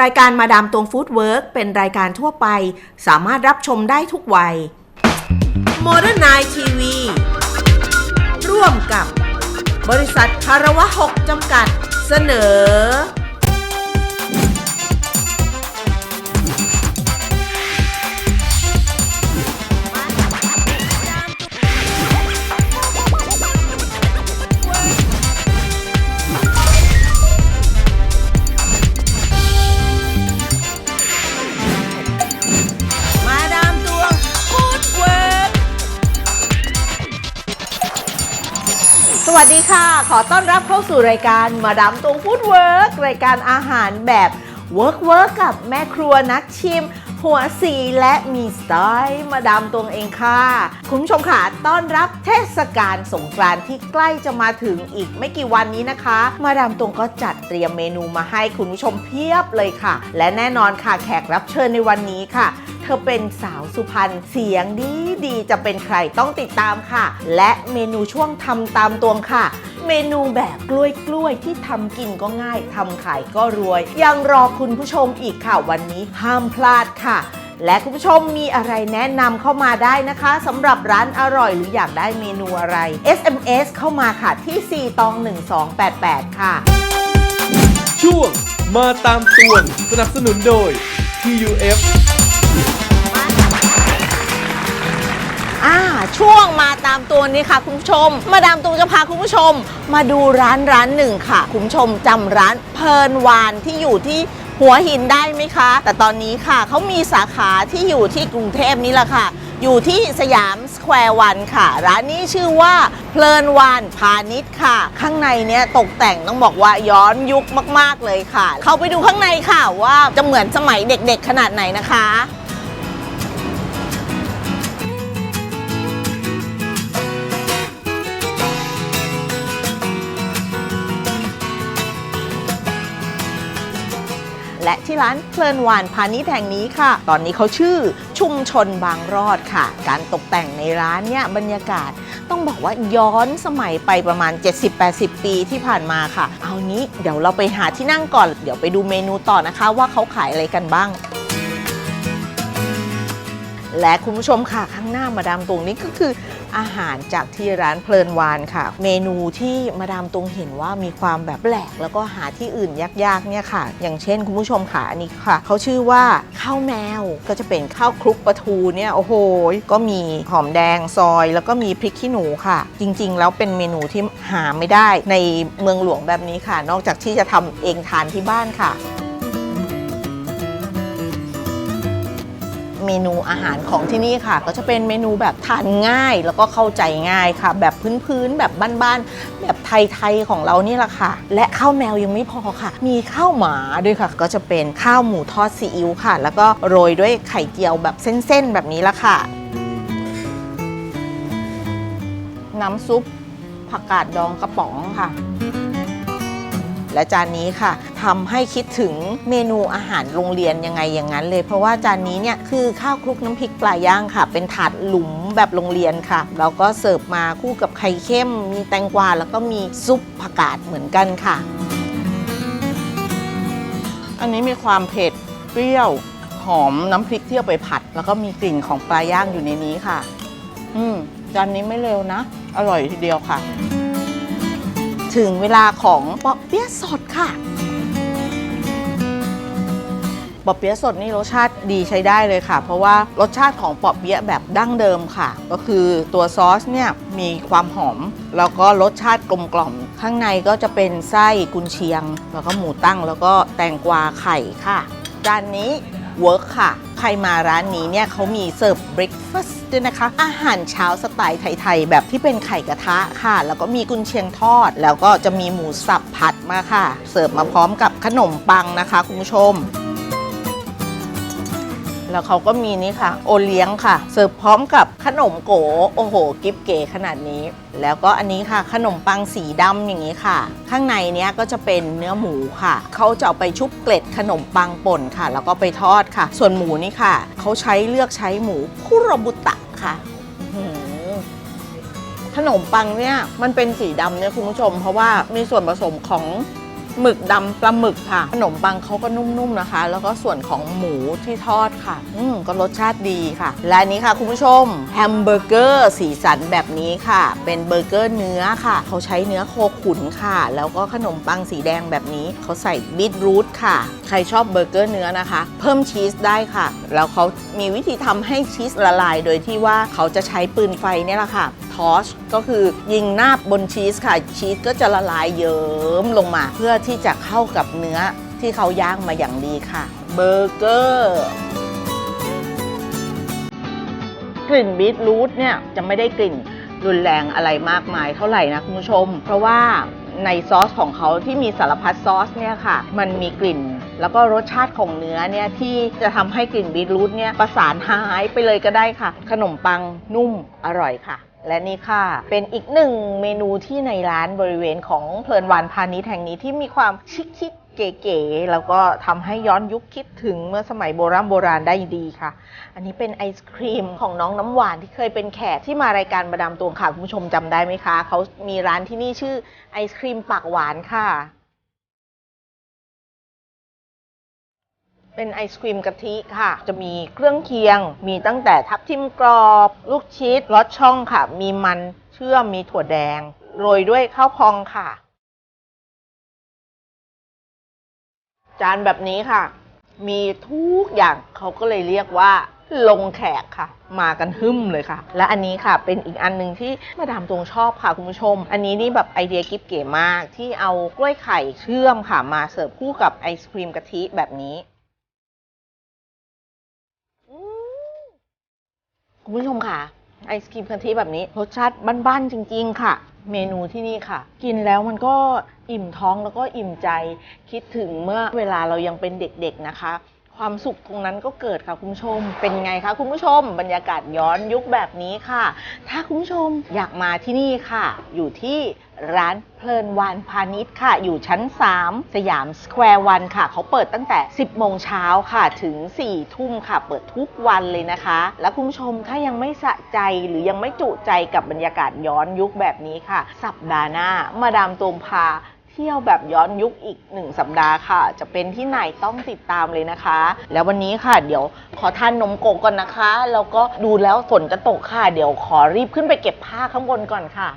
รายการมาดามตวงฟู้ดเวิร์กเป็นรายการทั่วไป สามารถรับชมได้ทุกวัยโมเดิร์นไนทีวีร่วมกับบริษัทคารวะหกจำกัดเสนอ วัสดีค่ะ ขอต้อนรับเข้าสู่รายการมาดามตงฟู้ดเวิร์กรายการอาหารแบบเวิร์กเวิร์กกับแม่ครัวนักชิม หัวสีและมีสไตล์มาดามตงเองค่ะ คุณผู้ชมค่ะต้อนรับเทศกาลสงกรานต์ที่ใกล้จะมาถึงอีกไม่กี่วันนี้นะคะ มาดามตงก็จัดเตรียมเมนูมาให้คุณผู้ชมเพียบเลยค่ะ และแน่นอนค่ะแขกรับเชิญในวันนี้ค่ะ เธอเป็นสาวสุพรรณเสียงดีดีจะเป็นใครต้องติดตามค่ะ และเมนูช่วงทำตามตวงค่ะ เมนูแบบกล้วยกล้วยที่ทำกินก็ง่ายทำขายก็รวย ยังรอคุณผู้ชมอีกค่ะวันนี้ห้ามพลาดค่ะและคุณผู้ชมมีอะไรแนะนำเข้ามาได้นะคะสำหรับร้านอร่อยหรืออยากได้เมนูอะไร SMS เข้ามาค่ะที่ 4 ตอง 1288 ค่ะ ช่วงมาตามตวงสนับสนุนโดย TUF อ่าช่วงมาตามตัวนี้ค่ะ คุณผู้ชม มาดามตูจะพาคุณผู้ชม มาดูร้านร้านหนึ่งค่ะ คุณผู้ชมจำร้านเพลินวานที่อยู่ที่หัวหินได้ไหมคะ แต่ตอนนี้ค่ะเขามีสาขาที่อยู่ที่กรุงเทพนี้แหละค่ะ อยู่ที่สยามสแควร์วันค่ะ ร้านนี้ชื่อว่าเพลินวานพาณิชย์ค่ะ ข้างในเนี้ยตกแต่งต้องบอกว่าย้อนยุคมาก ๆ เลยค่ะ เข้าไปดูข้างในค่ะว่าจะเหมือนสมัยเด็กๆขนาดไหนนะคะ และที่ร้านเพลินหวานพาณิชย์แห่งนี้ค่ะ ตอนนี้เขาชื่อชุมชนบางรอดค่ะ การตกแต่งในร้านเนี่ยบรรยากาศต้องบอกว่าย้อนสมัยไปประมาณ 70-80 ปีที่ผ่านมาค่ะ เอางี้เดี๋ยวเราไปหาที่นั่งก่อน เดี๋ยวไปดูเมนูต่อนะคะ ว่าเขาขายอะไรกันบ้างและคุณผู้ชมค่ะข้างหน้ามาดามตวงนี้ก็คือ อาหารจากที่ร้านเพลินวานค่ะ เมนูที่มาดามตวงเห็นว่ามีความแบบแปลก แล้วก็หาที่อื่นยากๆเนี่ยค่ะ อย่างเช่นคุณผู้ชมค่ะอันนี้ค่ะเขาชื่อว่าข้าวแมวก็จะเป็นข้าวคลุกปลาทูเนี่ยโอ้โหก็มีหอมแดงซอย แล้วก็มีพริกขี้หนูค่ะ จริงๆ แล้วเป็นเมนูที่หาไม่ได้ในเมืองหลวงแบบนี้ค่ะ นอกจากที่จะทำเองทานที่บ้านค่ะ เมนูอาหารของที่นี่ค่ะ ก็จะเป็นเมนูแบบทานง่ายแล้วก็เข้าใจง่ายค่ะ แบบพื้นๆแบบบ้านๆแบบไทยๆของเรานี่แหละค่ะ และข้าวแมวยังไม่พอค่ะ มีข้าวหมาด้วยค่ะ ก็จะเป็นข้าวหมูทอดซีอิ๊วค่ะ แล้วก็โรยด้วยไข่เจียวแบบเส้นๆแบบนี้ละค่ะ น้ำซุปผักกาดดองกระป๋องค่ะ และจานนี้ค่ะทำให้คิดถึงเมนูอาหารโรงเรียนยังไงอย่างนั้นเลย เพราะว่าจานนี้เนี่ยคือข้าวคลุกน้ำพริกปลาย่างค่ะ เป็นถาดหลุมแบบโรงเรียนค่ะแล้วก็เสิร์ฟมาคู่กับไข่เข้ม มีแตงกวาแล้วก็มีซุปผักกาดเหมือนกันค่ะ อันนี้มีความเผ็ดเปรี้ยวหอมน้ำพริกที่เอาไปผัด แล้วก็มีกลิ่นของปลาย่างอยู่ในนี้ค่ะ อืมจานนี้ไม่เร็วนะ อร่อยทีเดียวค่ะ ถึงเวลาของปอเปี๊ยะสดค่ะปอเปี๊ยะสดนี่รสชาติดีใช้ได้เลยค่ะ เพราะว่ารสชาติของปอเปี๊ยะแบบดั้งเดิมค่ะ ก็คือตัวซอสเนี่ยมีความหอม แล้วก็รสชาติกลมกล่อม ข้างในก็จะเป็นไส้กุนเชียง แล้วก็หมูตั้งแล้วก็แตงกวาไข่ค่ะจานนี้ เวิร์กค่ะ ใครมาร้านนี้เนี่ยเขามีเสิร์ฟเบรคฟาสต์ด้วยนะคะ อาหารเช้าสไตล์ไทยๆ แบบที่เป็นไข่กระทะค่ะ แล้วก็มีกุนเชียงทอด แล้วก็จะมีหมูสับผัดมาค่ะ เสิร์ฟมาพร้อมกับขนมปังนะคะ คุณผู้ชม แล้วเขาก็มีนี่ค่ะ โอเลี้ยงค่ะ เสิร์ฟพร้อมกับขนมโกโอ้โห กิฟเก๋ขนาดนี้ แล้วก็อันนี้ค่ะ ขนมปังสีดำอย่างนี้ค่ะ ข้างในเนี้ยก็จะเป็นเนื้อหมูค่ะเขาจะเอาไปชุบเกล็ดขนมปังป่นค่ะ แล้วก็ไปทอดค่ะ ส่วนหมูนี่ค่ะเขาใช้เลือกใช้หมูคุโรบุตะค่ะขนมปังเนี่ยมันเป็นสีดำเนี่ยคุณผู้ชม เพราะว่ามีส่วนผสมของ หมึกดำปลาหมึกค่ะ ขนมปังเขาก็นุ่มๆนะคะ แล้วก็ส่วนของหมูที่ทอดค่ะ อืมก็รสชาติดีค่ะ และนี้ค่ะคุณผู้ชมแฮมเบอร์เกอร์สีสันแบบนี้ค่ะ เป็นเบอร์เกอร์เนื้อค่ะ เขาใช้เนื้อโคขุนค่ะ แล้วก็ขนมปังสีแดงแบบนี้ เขาใส่บีทรูทค่ะ ใครชอบเบอร์เกอร์เนื้อนะคะ เพิ่มชีสได้ค่ะ แล้วเขามีวิธีทำให้ชีสละลาย โดยที่ว่าเขาจะใช้ปืนไฟเนี่ยแหละค่ะ ทอชก็คือยิงหน้าบนชีสค่ะชีสก็จะละลายเยิ้มลงมา เพื่อที่จะเข้ากับเนื้อที่เขาย่างมาอย่างดีค่ะ เบอร์เกอร์กลิ่นบีทรูทเนี่ยจะไม่ได้กลิ่นรุนแรงอะไรมากมายเท่าไหร่นะคุณผู้ชม เพราะว่าในซอสของเขาที่มีสารพัดซอสเนี่ยค่ะ มันมีกลิ่น แล้วก็รสชาติของเนื้อเนี่ยที่จะทำให้กลิ่นบีทรูทเนี่ยประสานหายไปเลยก็ได้ค่ะ ขนมปังนุ่มอร่อยค่ะ และนี่ค่ะ เป็นอีกหนึ่งเมนูที่ในร้านบริเวณของเพลินวานพาณิชย์แห่งนี้ที่มีความชิคๆเก๋ๆแล้วก็ทำให้ย้อนยุคคิดถึงเมื่อสมัยโบราณโบราณได้ดีค่ะ อันนี้เป็นไอศครีมของน้องน้ำหวานที่เคยเป็นแขกที่มารายการมาดามตวงค่ะคุณผู้ชมจำได้ไหมคะเขามีร้านที่นี่ชื่อไอศครีมปากหวานค่ะ เป็นไอศครีมกะทิค่ะ จะมีเครื่องเคียง มีตั้งแต่ทับทิมกรอบ ลูกชีสรสช่องค่ะ มีมันเชื่อมมีถั่วแดง โรยด้วยข้าวพองค่ะ จานแบบนี้ค่ะ มีทุกอย่างเขาก็เลยเรียกว่าลงแขกค่ะ มากันหึ่มเลยค่ะ และอันนี้ค่ะเป็นอีกอันหนึ่งที่มาดามตรงชอบค่ะคุณผู้ชม อันนี้นี่แบบไอเดียกิ๊บเก๋มากที่เอากล้วยไข่เชื่อมค่ะมาเสิร์ฟคู่กับไอศครีมกะทิแบบนี้อืม คุณผู้ชมค่ะ ไอศครีมกะทิแบบนี้รสชาติบ้านๆจริง ๆ ค่ะ เมนูที่นี่ค่ะ กินแล้วมันก็อิ่มท้องแล้วก็อิ่มใจ คิดถึงเมื่อเวลาเรายังเป็นเด็กๆนะคะ ความสุขตรงนั้นก็เกิดค่ะคุณผู้ชม เป็นไงคะคุณผู้ชม บรรยากาศย้อนยุคแบบนี้ค่ะ ถ้าคุณผู้ชมอยากมาที่นี่ค่ะ อยู่ที่ร้านเพลินวานพาณิชย์ค่ะ อยู่ชั้น 3 สยามสแควร์วันค่ะ เขาเปิดตั้งแต่ 10 โมงเช้าค่ะ ถึง 4 ทุ่มค่ะ เปิดทุกวันเลยนะคะ และคุณผู้ชมถ้ายังไม่สะใจหรือยังไม่จุใจกับบรรยากาศย้อนยุคแบบนี้ค่ะ สัปดาห์หน้ามาดามตูมพา เที่ยวแบบย้อนยุคอีกหนึ่งสัปดาห์ค่ะ จะเป็นที่ไหนต้องติดตามเลยนะคะ แล้ววันนี้ค่ะเดี๋ยวขอทานนมโกก่อนนะคะ แล้วก็ดูแล้วฝนจะตกค่ะ เดี๋ยวขอรีบขึ้นไปเก็บผ้าข้างบนก่อนค่ะ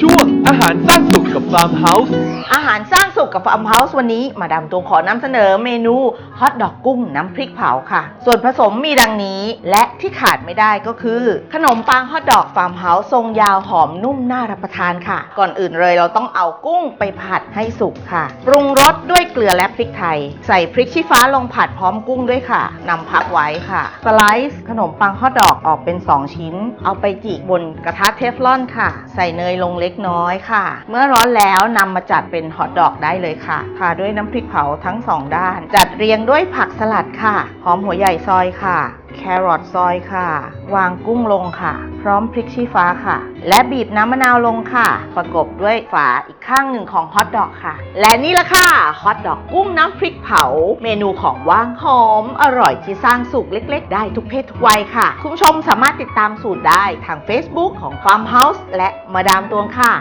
ช่วงอาหารสร้างสุข ฟาร์มเฮาส์อาหารสร้างสุขกับฟาร์มเฮาส์วันนี้ มาดามตวงขอนำเสนอเมนูฮอทดอกกุ้งน้ำพริกเผาค่ะ ส่วนผสมมีดังนี้และที่ขาดไม่ได้ก็คือ ขนมปังฮอทดอกฟาร์มเฮาส์ทรงยาวหอมนุ่มน่ารับประทานค่ะ ก่อนอื่นเลยเราต้องเอากุ้งไปผัดให้สุกค่ะ ปรุงรสด้วยเกลือและพริกไทย ใส่พริกชี้ฟ้าลงผัดพร้อมกุ้งด้วยค่ะนำพักไว้ค่ะสไลซ์ขนมปังฮอทดอกออกเป็น 2 ชิ้น เอาไปจีบนกระทะเทฟลอนค่ะ ใส่เนยลงเล็กน้อยค่ะ เมื่อร้อนแล้วแล้วนำมาจัดเป็นฮอทดอกได้เลยค่ะทาด้วยน้ำพริกเผาทั้งสองด้าน จัดเรียงด้วยผักสลัดค่ะ หอมหัวใหญ่ซอยค่ะ แครอทซอยค่ะ วางกุ้งลงค่ะ พร้อมพริกชี้ฟ้าค่ะ และบีบน้ำมะนาวลงค่ะ ประกบด้วยฝาอีกข้างหนึ่งของฮอทดอกค่ะ และนี่ละค่ะฮอทดอกกุ้งน้ำพริกเผา เมนูของว่างหอม อร่อยที่สร้างสุขเล็ก ๆ ได้ทุกเพศทุกวัยค่ะ คุณผู้ชมสามารถติดตามสูตรได้ทาง Facebook ของ Farm House และมาดามตวงค่ะ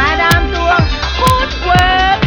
มาดามตวงฟูดเวิร์ก